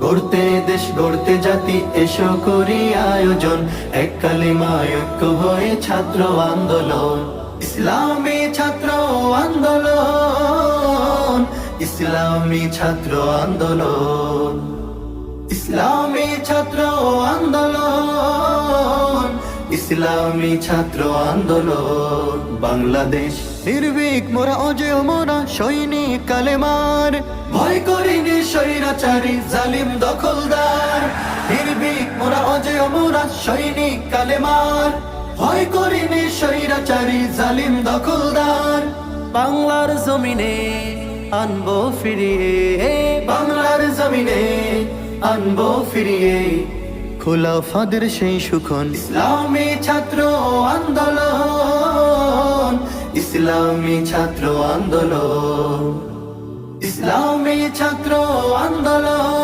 গড়তে দেশ, গড়তে জাতি, এসো করি আয়োজন। এক কালিমায় ঐক্য হয়ে ছাত্র আন্দোলন। ইসলামী ছাত্র আন্দোলন। ইসলামী ছাত্র আন্দোলন। ইসলামী ছাত্র আন্দোলন। ইসলামী ছাত্র আন্দোলন। বাংলাদেশ নির্ভীক মোরা অজয় মোরা সৈনিক করিনি স্বৈরাচারী জালিম দখলদার নির্ভীক মোরা অজয় মোরা সৈনিক কালেমার। ভয় করিনি স্বৈরাচারী জালিম দখলদার। বাংলার জমিনে আনব ফিরিয়ে। বাংলার জমিনে আনব ফিরিয়ে। খোলা ফাদের সেই সুখন। ইসলামী ছাত্র আন্দোলন ইসলামী ছাত্র আন্দোলন। ছাত্র আন্দোলন।